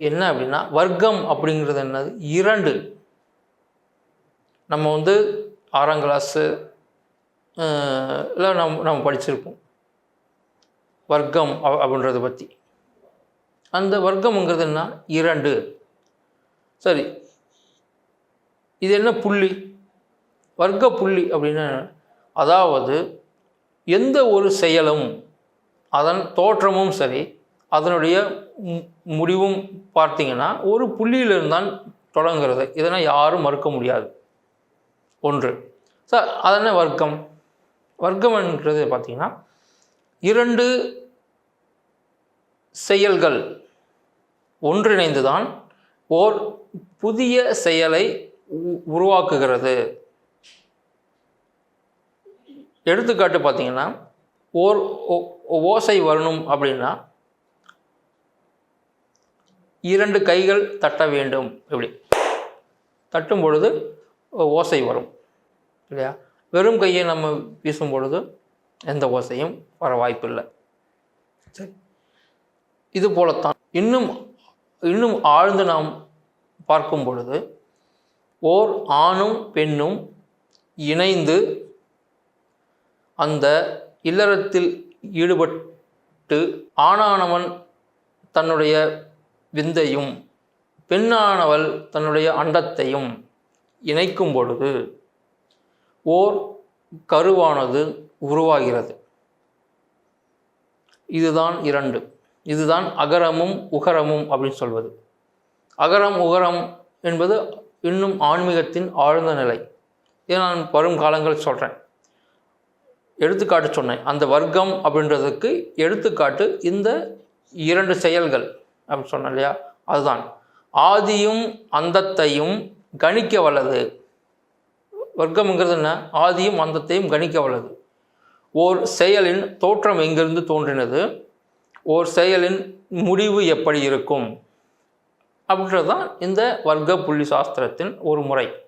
என்ன அப்படின்னா வர்க்கம் அப்படிங்கிறது என்னது? இரண்டு. நம்ம வந்து ஆறாம் கிளாஸு இல்லை நம் நம்ம படிச்சிருப்போம். வர்க்கம் அப்படின்றத பற்றி அந்த வர்க்கம்ங்கிறது என்ன? இரண்டு. சரி. இது என்ன புள்ளி? வர்க்க புள்ளி அப்படின்னா அதாவது எந்த ஒரு செயலும் அதன் தோற்றமும் சரி அதனுடைய முடிவும் பார்த்தீங்கன்னா ஒரு புள்ளியிலிருந்தான் தொடங்குறது. இதனை யாரும் மறுக்க முடியாது. ஒன்று. சார் அதென்ன வர்க்கம்? வர்க்கம்ன்றது பார்த்திங்கன்னா இரண்டு செயல்கள் ஒன்றிணைந்து தான் ஓர் புதிய செயலை உ- உருவாக்குகிறது. எடுத்துக்காட்டு பார்த்திங்கன்னா ஓர் ஓ- ஓசை வரணும் அப்படின்னா இரண்டு கைகள் தட்ட வேண்டும். இப்படி. தட்டும் பொழுது ஓசை வரும். இல்லையா? வெறும் கையை நம்ம வீசும் பொழுது எந்த ஓசையும் வர வாய்ப்பில்லை. சரி. இது போலத்தான் இன்னும் இன்னும் ஆழ்ந்து நாம் பார்க்கும் பொழுது ஓர் ஆணும் பெண்ணும் இணைந்து அந்த இல்லறத்தில் ஈடுபட்டு ஆணானவன் தன்னுடைய விந்தையும் பெண்ணானவள் தன்னுடைய அண்டத்தையும் இணைக்கும் பொழுது ஓர் கருவானது உருவாகிறது. இதுதான் இரண்டு. இதுதான் அகரமும் உகரமும் அப்படின்னு சொல்வது. அகரம் உகரம் என்பது இன்னும் ஆன்மீகத்தின் ஆழ்ந்த நிலை. இதை நான் வரும் காலங்கள் சொல்கிறேன் எடுத்துக்காட்டு சொன்னேன். அந்த வர்க்கம் அப்படின்றதுக்கு எடுத்துக்காட்டு இந்த இரண்டு செயல்கள். அப்படின்னு சொன்னேன் இல்லையா? அதுதான். ஆதியும் அந்தத்தையும் கணிக்க வல்லது. வர்க்கம்ங்கிறது என்ன? ஆதியும் அந்தத்தையும் கணிக்க வல்லது. ஓர் செயலின் தோற்றம் எங்கிருந்து தோன்றினது? ஓர் செயலின் முடிவு எப்படி இருக்கும்? அப்படின்றது தான் இந்த வர்க்க புள்ளி சாஸ்திரத்தின் ஒரு முறை.